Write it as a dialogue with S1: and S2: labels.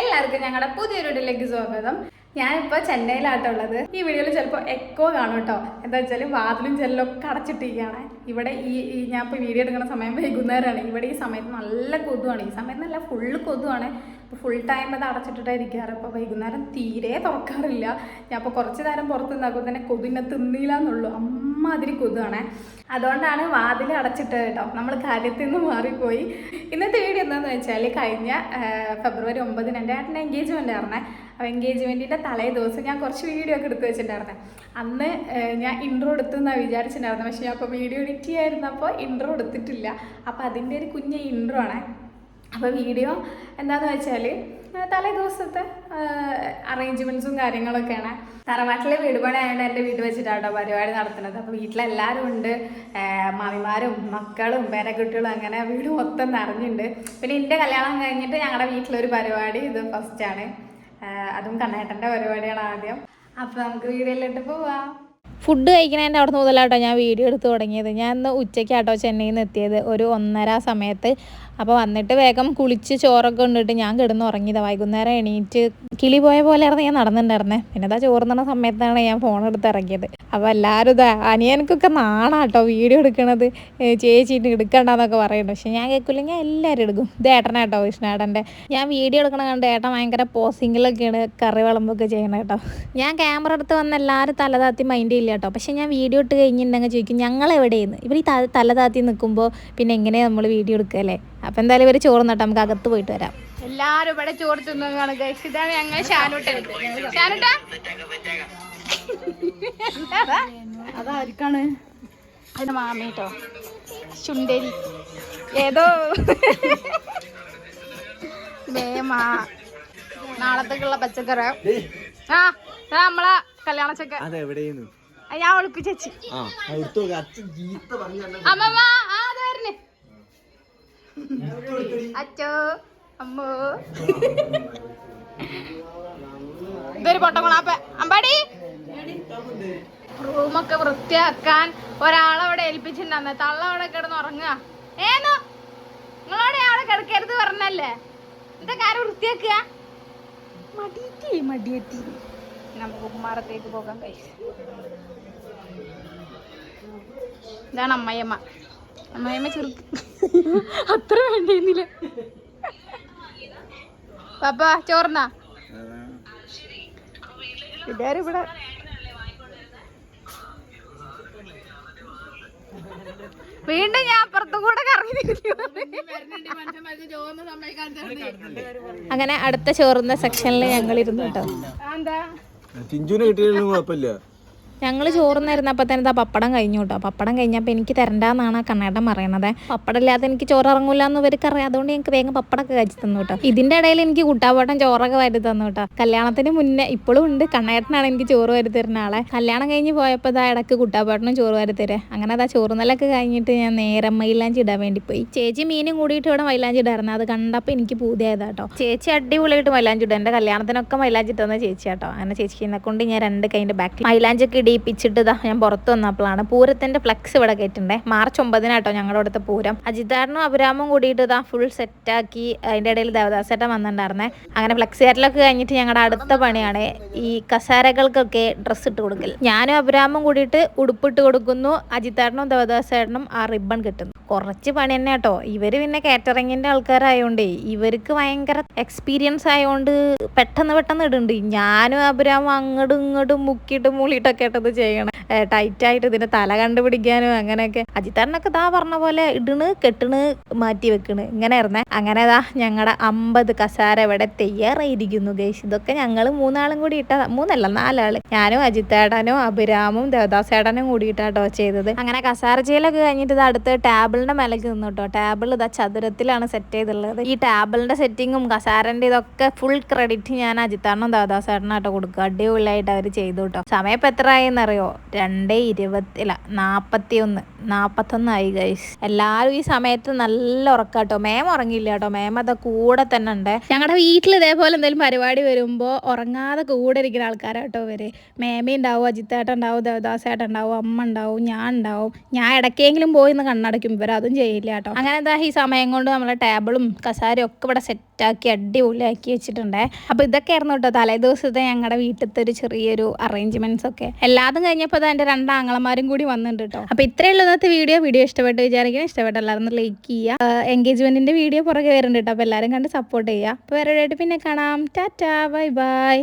S1: എല്ലാവർക്കും ഞങ്ങളുടെ പുതിയൊരു വീഡിയോയിലേക്ക് സ്വാഗതം ഞാനിപ്പോൾ ചെന്നൈയിലാട്ടുള്ളത് ഈ വീഡിയോയിൽ ചിലപ്പോൾ എക്കോ കാണും കേട്ടോ. എന്താ വെച്ചാൽ വാതിലും ജെല്ലൊക്കെ അടച്ചിട്ടിരിക്കുകയാണ് ഇവിടെ ഈ ഞാൻ ഇപ്പോൾ വീഡിയോ എടുക്കുന്ന സമയം വൈകുന്നേരമാണ്. ഇവിടെ ഈ സമയത്ത് നല്ല കൊതുവാണ്. ഈ സമയത്ത് നല്ല ഫുള്ള് കൊതുവാണ്. ഇപ്പോൾ ഫുൾ ടൈം അത് അടച്ചിട്ടിട്ടാണ് ഇരിക്കാറ്. അപ്പോൾ വൈകുന്നേരം തീരെ തുറക്കാറില്ല. ഞാൻ ഇപ്പോൾ കുറച്ച് നേരം പുറത്ത് നിന്നാക്കുമ്പോൾ തന്നെ കൊതുവിനെ തിന്നില്ല എന്നുള്ളൂ അമ്മാതിരി കൊതുവാണ്. അതുകൊണ്ടാണ് വാതിൽ അടച്ചിട്ടത് കേട്ടോ. നമ്മൾ കാര്യത്തിൽ നിന്ന് മാറിപ്പോയി. ഇന്നത്തെ വീഡിയോ എന്താണെന്ന് വെച്ചാൽ കഴിഞ്ഞ ഫെബ്രുവരി ഒമ്പതിന് എന്റെ ഏട്ടന്റെ എൻഗേജ്മെന്റ് ആയിരുന്നേ. അപ്പോൾ എൻഗേജ്മെന്റിന്റെ തലേ ദിവസം ഞാൻ കുറച്ച് വീഡിയോ ഒക്കെ എടുത്ത് വെച്ചിട്ടുണ്ടായിരുന്നേ. അന്ന് ഞാൻ ഇൻട്രോ എടുത്തു എന്നാണ് വിചാരിച്ചിട്ടുണ്ടായിരുന്നത് പക്ഷേ ഞാൻ അപ്പോൾ വീഡിയോ എഡിറ്റ് ചെയ്യായിരുന്നപ്പോൾ ഇൻട്രോ എടുത്തിട്ടില്ല. അപ്പോൾ അതിന്റെ ഒരു കുഞ്ഞ് ഇൻട്രോ ആണ്. അപ്പോൾ വീഡിയോ എന്താന്ന് വെച്ചാൽ തലേ ദിവസത്തെ അറേഞ്ച്മെന്റ്സും കാര്യങ്ങളൊക്കെയാണ്. തറവാട്ടിലെ വീട് പണി ആയതുകൊണ്ട് എന്റെ വീട് വെച്ചിട്ടാണ് പരിപാടി നടത്തുന്നത്. അപ്പോൾ വീട്ടിലെല്ലാവരും ഉണ്ട്. മാമിമാരും മക്കളും പേരക്കുട്ടികളും അങ്ങനെ വീട് മൊത്തം നിറഞ്ഞിട്ടുണ്ട് പിന്നെ എന്റെ കല്യാണം കഴിഞ്ഞിട്ട് ഞങ്ങളുടെ വീട്ടിലൊരു പരിപാടി ഇത് ഫസ്റ്റാണ് അതും കണ്ണേട്ടന്റെ പരിപാടിയാണ് ആദ്യം. അപ്പോൾ നമുക്ക് വീഡിയോയിലിട്ട് പോവാം.
S2: ഫുഡ് കഴിക്കണതിന്റെ അവിടെ നിന്ന് മുതലാട്ടോ ഞാൻ വീഡിയോ എടുത്ത് തുടങ്ങിയത്. ഞാൻ ഇന്ന് ഉച്ചയ്ക്കാട്ടോ ചെന്നൈയിൽ നിന്ന് എത്തിയത്. ഒരു ഒന്നര സമയത്ത്. അപ്പോൾ വന്നിട്ട് വേഗം കുളിച്ച് ചോറൊക്കെ കൊണ്ടിട്ട് ഞാൻ കിടന്ന് ഉറങ്ങിയത്. വൈകുന്നേരം എണീറ്റ് കിളി പോയ പോലെ ആയിരുന്നു ഞാൻ നടന്നിട്ടുണ്ടായിരുന്നേ പിന്നെ ഇതാ ചോറുന്ന സമയത്താണ് ഞാൻ ഫോൺ എടുത്ത് ഇറങ്ങിയത്. അപ്പോൾ എല്ലാവരും ഇതാ അനിയനക്കൊക്കെ നാണാട്ടോ വീഡിയോ എടുക്കണത്. ചേച്ചിട്ട് എടുക്കണ്ടെന്നൊക്കെ പറയുന്നുണ്ട്. പക്ഷെ ഞാൻ കേൾക്കില്ല ഞാൻ എല്ലാവരും എടുക്കും. ഇത് ഏട്ടനാട്ടോ ഞാൻ വീഡിയോ എടുക്കണ കണ്ട് ഏട്ടൻ ഭയങ്കര പോസിങ്ങിലൊക്കെയാണ് കറി വിളമ്പൊക്കെ ചെയ്യണം കേട്ടോ. ഞാൻ ക്യാമറ എടുത്ത് വന്ന എല്ലാവരും തലതാത്തി മൈൻഡ് ചെയ്യില്ല? കേട്ടോ. പക്ഷേ ഞാൻ വീഡിയോ ഇട്ട് കഴിഞ്ഞിട്ടുണ്ടെങ്കിൽ ചോദിക്കും ഞങ്ങൾ എവിടെയെന്ന് ഇവർ ഈ തല തലതാത്തി നിൽക്കുമ്പോൾ പിന്നെ എങ്ങനെയാണ് നമ്മൾ വീഡിയോ എടുക്കുക അല്ലേ? അപ്പം എന്തായാലും ഇവർ ചോറ് നട്ടാൽ നമുക്ക് അകത്ത് പോയിട്ട് വരാം.
S1: എല്ലാരും ഇവിടെ ചോറ് തിന്നുകയാണ് ഗൈസ് ഇതാണ് ഞങ്ങൾ ഷാനൂട്ടൻ ഷാനൂട്ട? അതാർക്കാണ്? അതിന്റെ മാമി കേട്ടോ ചുണ്ടേരി. ഏതോ? മേമാ നാളത്തേക്കുള്ള പച്ചക്കറി. ആ നമ്മളെ കല്യാണ ചക്ക
S3: അതെവിടെയെന്ന്?
S1: ഞാൻ ഒളിപ്പിച്ചു അമ്മമ്മ അച്ചോ അമ്മോ. ഇതൊരു പൊട്ടക്കുളാപ്പ. അമ്പാടി. റൂമൊക്കെ വൃത്തിയാക്കാൻ ഒരാളവിടെ ഏൽപ്പിച്ചിട്ടുണ്ടെന്ന് തള്ള അവിടെ കിടന്ന് ഉറങ്ങുക. ഏന്നോ നിങ്ങളോടെ അവിടെ കിടക്കരുത് പറഞ്ഞല്ലേ? എന്താ കാര്യം വൃത്തിയാക്കുക? മടിയത്തി മടിയത്തി നമുക്ക് കുമാരത്തേക്ക് പോകാം കൈസ് ഇതാണ് അമ്മയമ്മ. അമ്മയമ്മ ചെറുക്ക് അത്ര വേണ്ടിയിരുന്നില്ല പാപ്പ ചോർന്നാ ഇവിടെ? വീണ്ടും ഞാൻ അപ്പുറത്തും കൂടെ കറങ്ങി
S2: അങ്ങനെ അടുത്ത ചോറുന്ന സെക്ഷനിൽ ഞങ്ങൾ ഇരുന്നു കേട്ടോ
S1: എന്താ?
S3: ചിഞ്ചുവിനെ കിട്ടിയാലും കുഴപ്പമില്ല.
S2: ഞങ്ങൾ ചോറുന്നിരുന്നപ്പോൾ തന്നെ ഇതാ പപ്പടം കഴിഞ്ഞു കേട്ടോ പപ്പടം കഴിഞ്ഞപ്പോൾ എനിക്ക് തരണ്ടെന്നാണ് ആ കണ്ണേട്ടൻ പറയണത്. പപ്പടം ഇല്ലാതെ എനിക്ക് ചോറ് ഇറങ്ങൂല എന്ന് ഇവർക്ക് അറിയാം അതുകൊണ്ട് ഞങ്ങൾക്ക് വേഗം പപ്പടമൊക്കെ കഴിച്ചു തന്നു കേട്ടോ ഇതിന്റെ ഇടയിൽ എനിക്ക് കുട്ടാപ്പോട്ടം ചോറൊക്കെ വരുത്തി തന്നു കേട്ടോ കല്യാണത്തിന് മുന്നേ ഇപ്പോഴും ഉണ്ട്. കണ്ണേട്ടനാണ് എനിക്ക് ചോറ് വരുത്തി തരുന്ന ആളെ. കല്യാണം കഴിഞ്ഞ് പോയപ്പോൾ ഇതാ ഇടയ്ക്ക് കുട്ടാപ്പോട്ടനും ചോറ് വരുത്തരെ തരേ. അങ്ങനെ അതാ ചോറുന്നലൊക്കെ കഴിഞ്ഞിട്ട് ഞാൻ നേരെ മൈലാഞ്ചി ഇടാൻ വേണ്ടി പോയി. ചേച്ചി മീനും കൂടിയിട്ട് ഇവിടെ മൈലാഞ്ചി ഇടായിരുന്നു. അത് കണ്ടപ്പോൾ എനിക്ക് പൂതിയായതാ കേട്ടോ ചേച്ചി അടിപൊളിയായിട്ട് മൈലാഞ്ചി ഇടും. എന്റെ കല്യാണത്തിനൊക്കെ മൈലാഞ്ചി തന്ന ചേച്ചി കേട്ടോ അങ്ങനെ ചേച്ചിനെ കൊണ്ട് ഞാൻ രണ്ട് കൈന്റെ ബാക്കിൽ മൈലാഞ്ചൊക്കെ ഇടിയിപ്പിച്ചിട്ട് ഇതാ ഞാൻ പുറത്ത് വന്നപ്പോഴാണ് പൂരത്തിന്റെ ഫ്ലക്സ് ഇവിടെ കയറ്റണ്ടേ മാർച്ച് ഒമ്പതിനാട്ടോ ഞങ്ങളുടെ അടുത്ത പൂരം. അജിതാരനും അഭിരാമും കൂടിയിട്ട് ഇതാ ഫുൾ സെറ്റാക്കി അതിന്റെ ഇടയിൽ ദേവദാസേട്ടൻ വന്നിട്ടുണ്ടായിരുന്നേ. അങ്ങനെ ഫ്ലെക്സ് കയറ്റലൊക്കെ കഴിഞ്ഞിട്ട് ഞങ്ങളുടെ അടുത്ത പണിയാണ് ഈ കസാരകൾക്കൊക്കെ ഡ്രസ്സ് ഇട്ട് കൊടുക്കൽ ഞാനും അഭിരാമും കൂടിയിട്ട് ഉടുപ്പിട്ട് കൊടുക്കുന്നു. അജിതാരനും ദേവദാസേട്ടനും ആ റിബൺ കിട്ടുന്നു. കുറച്ച് പണി തന്നെ കേട്ടോ. ഇവർ പിന്നെ കാറ്ററിങ്ങിന്റെ ആൾക്കാരായതുകൊണ്ട് ഇവർക്ക് ഭയങ്കര എക്സ്പീരിയൻസ് ആയതുകൊണ്ട് പെട്ടെന്ന് പെട്ടെന്ന് ഇടുന്നുണ്ട്. ഞാനും അബുരാമും അങ്ങോട്ടും ഇങ്ങോട്ടും മുക്കിയിട്ട് മൂളിയിട്ടൊക്കെ ഇട്ടത് ചെയ്യണം. ടൈറ്റ് ആയിട്ട് ഇതിന്റെ തല കണ്ടുപിടിക്കാനും അങ്ങനെയൊക്കെ. അജിത്താറിനൊക്കെ ഇതാ പറഞ്ഞ പോലെ ഇടണ് കെട്ടണ് മാറ്റി വെക്കണ്. ഇങ്ങനെ ആയിരുന്നേ. അങ്ങനെ ദാ ഞങ്ങളുടെ അമ്പത് കസാര ഇവിടെ തയ്യാറായിരിക്കുന്നു ഗേഷ് ഇതൊക്കെ ഞങ്ങൾ മൂന്നാളും കൂടി ഇട്ട മൂന്നല്ല നാലാൾ. ഞാനും അജിത്തേട്ടനും അഭിരാമും ദേവദാസേടനും കൂടി ഇട്ടാട്ടോ ചെയ്തത്. അങ്ങനെ കസാര ചെയ്യലൊക്കെ കഴിഞ്ഞിട്ട് ഇത് അടുത്ത് ടേബിളിന്റെ മേലേക്ക് നിന്നു കേട്ടോ ടേബിൾ ഇതാ ചതുരത്തിലാണ് സെറ്റ് ചെയ്തിട്ടുള്ളത് ഈ ടേബിളിന്റെ സെറ്റിങ്ങും കസാരന്റെ ഇതൊക്കെ ഫുൾ ക്രെഡിറ്റ് ഞാൻ അജിത്താറിനും ആട്ടോ കൊടുക്കുക അടിപൊളിയായിട്ട് അവർ ചെയ്തു കേട്ടോ സമയം എത്ര എന്നറിയോ രണ്ടേ ഇരുപത്തി അല്ല നാൽപ്പത്തി ഒന്ന് നാൽപ്പത്തൊന്നായി ഗൈസ് എല്ലാവരും ഈ സമയത്ത് നല്ല ഉറക്കാട്ടോ. മേം ഉറങ്ങിയില്ല കേട്ടോ മേം അത് കൂടെ തന്നെ ഉണ്ട്.
S1: ഞങ്ങളുടെ വീട്ടിൽ ഇതേപോലെ എന്തെങ്കിലും പരിപാടി വരുമ്പോ ഉറങ്ങാതെ കൂടെ ഇരിക്കുന്ന ആൾക്കാരാട്ടോ ഇവർ. മേമ ഉണ്ടാവും അജിത്തേട്ടൻ ഉണ്ടാവും ദേവദാസേട്ടൻ ഉണ്ടാവും അമ്മ ഉണ്ടാവും ഞാൻ ഉണ്ടാവും. ഞാൻ ഇടയ്ക്കെങ്കിലും പോയി ഒന്ന് കണ്ണടയ്ക്കും. ഇവർ അതും ചെയ്യില്ല കേട്ടോ.
S2: അങ്ങനെ എന്താ ഈ സമയം കൊണ്ട് നമ്മളെ ടേബിളും കസാരയും ഒക്കെ ഇവിടെ സെറ്റാക്കി അടിപൊളിയാക്കി വെച്ചിട്ടുണ്ട്. അപ്പോൾ ഇതൊക്കെ ആയിരുന്നു കേട്ടോ തലേ ദിവസത്തെ ഞങ്ങളുടെ വീട്ടിലത്തെ ഒരു ചെറിയൊരു അറേഞ്ച്മെന്റ്സ് ഒക്കെ. എല്ലാതും കഴിഞ്ഞപ്പോൾ അത് എന്റെ രണ്ട് ആങ്ങളമാരും കൂടി വന്നിട്ടുണ്ട് കേട്ടോ അപ്പോൾ ഇത്രയേ ഉള്ളൂ ഇന്നത്തെ വീഡിയോ. വീഡിയോ ഇഷ്ടപ്പെട്ട് വിചാരിക്കണം ഇഷ്ടപ്പെട്ട എല്ലാവരും ലൈക്ക് ചെയ്യുക. എൻഗേജ്മെന്റിന്റെ വീഡിയോ പുറകെ വരുന്നുണ്ട് കേട്ടോ അപ്പോൾ എല്ലാവരും കണ്ട് സപ്പോർട്ട് ചെയ്യുക. അപ്പോൾ വേറെ പിന്നെ കാണാം. ടാറ്റാ. Bye bye.